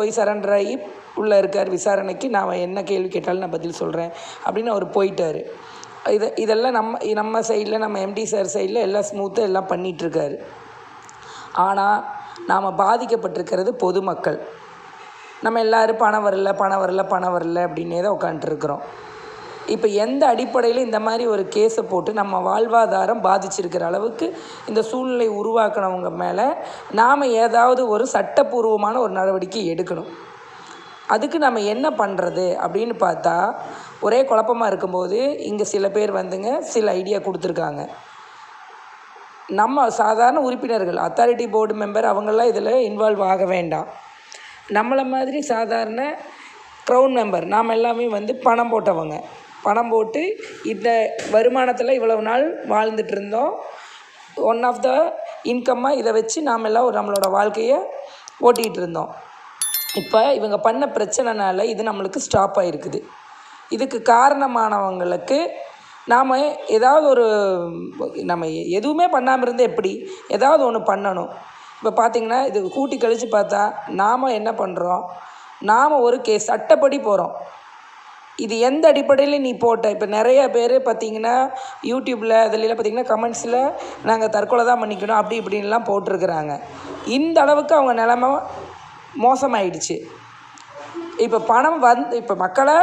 போய் சரண்டர் ஆகி உள்ளே இருக்கார் விசாரணைக்கு நான் என்ன கேள்வி கேட்டாலும் நான் பதில் சொல்கிறேன் அப்படின்னு அவர் போயிட்டார். இது இதெல்லாம் நம்ம நம்ம சைடில் நம்ம எம்டி சார் சைடில் எல்லாம் ஸ்மூத்தாக எல்லாம் பண்ணிகிட்ருக்காரு ஆனால் நாம் பாதிக்கப்பட்டிருக்கிறது பொதுமக்கள். நம்ம எல்லோரும் பணம் வரல பணம் வரல பணம் வரல அப்படின்னே தான் உட்காந்துருக்குறோம் இப்போ எந்த அடிப்படையில் இந்த மாதிரி ஒரு கேஸை போட்டு நம்ம வாழ்வாதாரம் பாதிச்சிருக்கிற அளவுக்கு இந்த சூழ்நிலை உருவாக்கினவங்க மேலே நாம் ஏதாவது ஒரு சட்டப்பூர்வமான ஒரு நடவடிக்கை எடுக்கணும். அதுக்கு நம்ம என்ன பண்ணுறது அப்படின்னு பார்த்தா ஒரே குழப்பமாக இருக்கும்போது இங்கே சில பேர் வந்துங்க சில ஐடியா கொடுத்துருக்காங்க. நம்ம சாதாரண உறுப்பினர்கள் அத்தாரிட்டி போர்டு மெம்பர் அவங்களாம் இதில் இன்வால்வ் ஆக வேண்டாம். நம்மளை மாதிரி சாதாரண க்ரௌன் மெம்பர் நாம் எல்லாமே வந்து பணம் போட்டவங்க. பணம் போட்டு இந்த வருமானத்தில் இவ்வளவு நாள் வாழ்ந்துட்டு இருந்தோம் ஒன் ஆஃப் த இன்கம்மாக இதை வச்சு நாம் எல்லாம் ஒரு நம்மளோட வாழ்க்கையை ஓட்டிகிட்டு இருந்தோம் இப்போ இவங்க பண்ண பிரச்சனைனால இது நம்மளுக்கு ஸ்டாப் ஆகிருக்குது இதுக்கு காரணமானவங்களுக்கு நாம் ஏதாவது ஒரு நம்ம எதுவுமே பண்ணாமல் இருந்து எப்படி? ஏதாவது ஒன்று பண்ணணும். இப்போ பார்த்திங்கன்னா இது கூட்டி கழித்து பார்த்தா நாம் என்ன பண்ணுறோம் நாம் ஒரு கேஸ் சட்டப்படி போகிறோம் இது எந்த அடிப்படையில் நீ போட்ட. இப்போ நிறைய பேர் பார்த்தீங்கன்னா யூடியூப்பில் அதிலலாம் பார்த்தீங்கன்னா கமெண்ட்ஸில் நாங்கள் தற்கொலை தான் பண்ணிக்கணும் அப்படி இப்படின்லாம் போட்டிருக்கிறாங்க. இந்த அளவுக்கு அவங்க நிலமை மோசமாயிடுச்சு. இப்போ பணம் வந்து இப்போ மக்களை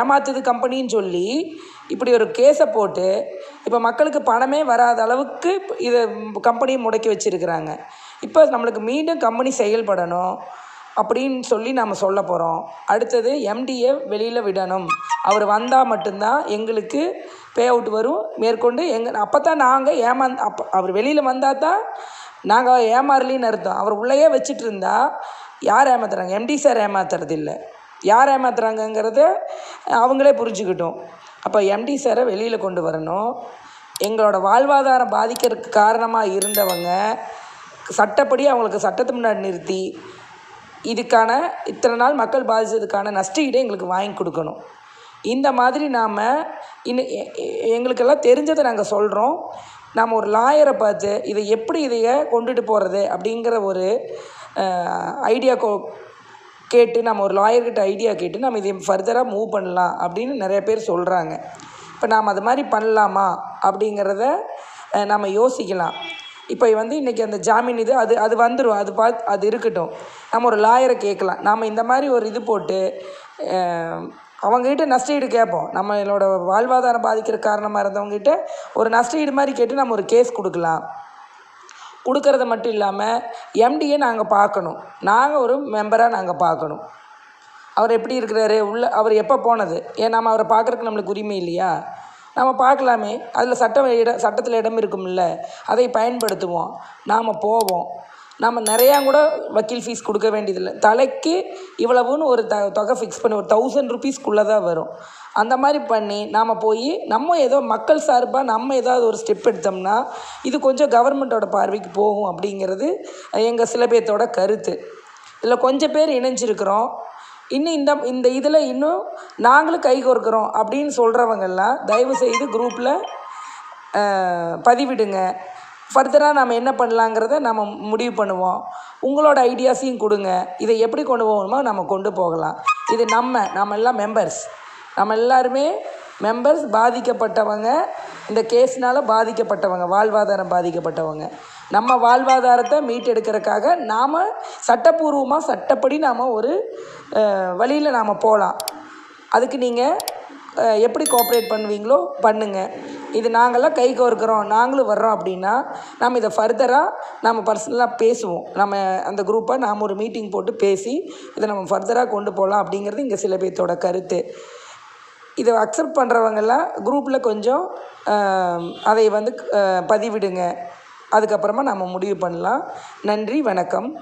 ஏமாத்துது கம்பெனின்னு சொல்லி இப்படி ஒரு கேஸை போட்டு இப்போ மக்களுக்கு பணமே வராத அளவுக்கு இதை கம்பெனியை முடக்கி வச்சுருக்கிறாங்க. இப்போ நம்மளுக்கு மீண்டும் கம்பெனி செயல்படணும். அப்படின்னு சொல்லி நம்ம சொல்ல போகிறோம் அடுத்தது எம்டியை வெளியில் விடணும். அவர் வந்தால் மட்டும்தான் எங்களுக்கு பே அவுட் வரும். மேற்கொண்டு எங்கள் அப்போ தான் நாங்கள் ஏமாந்து அப்போ அவர் வெளியில் வந்தால் தான் நாங்கள் ஏமாறலின்னு அர்த்தம். அவர் உள்ளேயே வச்சுட்டு இருந்தால் யார் ஏமாத்துறாங்க? எம்டி சார் ஏமாத்துறது இல்லை யார் ஏமாத்துறாங்கங்கிறத அவங்களே புரிஞ்சுக்கிட்டோம். அப்போ எம்டி சாரை வெளியில் கொண்டு வரணும். எங்களோட வாழ்வாதாரம் பாதிக்கிறதுக்கு காரணமாக இருந்தவங்க சட்டப்படி அவங்களுக்கு சட்டத்து முன்னாடி நிறுத்தி இதுக்கான இத்தனை நாள் மக்கள் பாதித்ததுக்கான நஷ்டஈடை எங்களுக்கு வாங்கி கொடுக்கணும். இந்த மாதிரி நாம் இன்னும் எ- எங்களுக்கெல்லாம் தெரிஞ்சதை நாங்கள் சொல்கிறோம் நாம் ஒரு லாயரை பார்த்து இதை எப்படி இதைய கொண்டுட்டு போகிறது அப்படிங்கிற ஒரு ஐடியா கோ கேட்டு நம்ம ஒரு லாயர்கிட்ட ஐடியா கேட்டு நம்ம இதை ஃபர்தராக மூவ் பண்ணலாம் அப்படின்னு நிறைய பேர் சொல்கிறாங்க இப்போ நாம் அது மாதிரி பண்ணலாமா அப்படிங்கிறத நம்ம யோசிக்கலாம். இப்போ வந்து இன்றைக்கி அந்த ஜாமீன் இது அது அது வந்துடும் அது பார்த்து அது இருக்கட்டும். நம்ம ஒரு லாயரை கேட்கலாம். நாம் இந்த மாதிரி ஒரு இது போட்டு அவங்ககிட்ட நஷ்டஈடு கேட்போம். நம்மளோட வாழ்வாதாரம் பாதிக்கிற காரணமாக இருந்தவங்ககிட்ட ஒரு நஷ்டஈடு மாதிரி கேட்டு நம்ம ஒரு கேஸ் கொடுக்கலாம். கொடுக்கறது மட்டும் இல்லாமல் எம்டியை நாங்கள் பார்க்கணும். நாங்கள் ஒரு மெம்பராக நாங்கள் பார்க்கணும். அவர் எப்படி இருக்கிறாரு? உள்ள அவர் எப்போ போனது? ஏன் நம்ம அவரை பார்க்குறதுக்கு நம்மளுக்கு உரிமை இல்லையா? நம்ம பார்க்கலாமே. அதில் சட்டம் இடம் சட்டத்தில் இடம் இருக்கும்ல. அதை பயன்படுத்துவோம். நாம் போவோம். நம்ம நிறையா கூட வக்கீல் ஃபீஸ் கொடுக்க வேண்டியதில்லை. தலைக்கு இவ்வளவுன்னு ஒரு த தொகை ஃபிக்ஸ் பண்ணி ஒரு தௌசண்ட் ருபீஸ்க்குள்ளே தான் வரும். அந்த மாதிரி பண்ணி நாம் போய் நம்ம ஏதோ மக்கள் சார்பாக நம்ம ஏதாவது ஒரு ஸ்டெப் எடுத்தோம்னா இது கொஞ்சம் கவர்மெண்ட்டோட பார்வைக்கு போகும் அப்படிங்கிறது எங்கள் சில பேர்த்தோட கருத்து. இதில் கொஞ்சம் பேர் இணைஞ்சிருக்கிறோம். இன்னும் இந்த இந்த இதில் இன்னும் நாங்களும் கை கோர்க்குறோம் அப்படின்னு சொல்கிறவங்கெல்லாம் தயவு செய்து குரூப்பில் பதிவிடுங்க. ஃபர்தராக நம்ம என்ன பண்ணலாங்கிறத நம்ம முடிவு பண்ணுவோம். உங்களோட ஐடியாஸையும் கொடுங்க. இதை எப்படி கொண்டு போகணுமோ நம்ம கொண்டு போகலாம். இது நம்ம நம்ம எல்லாம் மெம்பர்ஸ் நம்ம எல்லாருமே மெம்பர்ஸ் பாதிக்கப்பட்டவங்க. இந்த கேஸ்னால் பாதிக்கப்பட்டவங்க வாழ்வாதாரம் பாதிக்கப்பட்டவங்க. நம்ம வாழ்வாதாரத்தை மீட்டெடுக்கிறதுக்காக நாம் சட்டப்பூர்வமாக சட்டப்படி நாம் ஒரு வழியில் நாம் போகலாம் அதுக்கு நீங்கள் எப்படி கோஆப்ரேட் பண்ணுவீங்களோ பண்ணுங்கள் இது நாங்கள்லாம் கை கோர்க்குறோம் நாங்களும் வர்றோம் அப்படின்னா நம்ம இதை ஃபர்தராக நம்ம பர்சனலாக பேசுவோம். நம்ம அந்த குரூப்பை நாம் ஒரு மீட்டிங் போட்டு பேசி இதை நம்ம ஃபர்தராக கொண்டு போகலாம் அப்படிங்கிறது இங்கே சில பேர்த்தோட கருத்து. இதை அக்செப்ட் பண்ணுறவங்கெல்லாம் குரூப்பில் கொஞ்சம் அதை வந்து பதிவிடுங்க. அதுக்கப்புறமா நம்ம முடிவு பண்ணலாம். நன்றி வணக்கம்.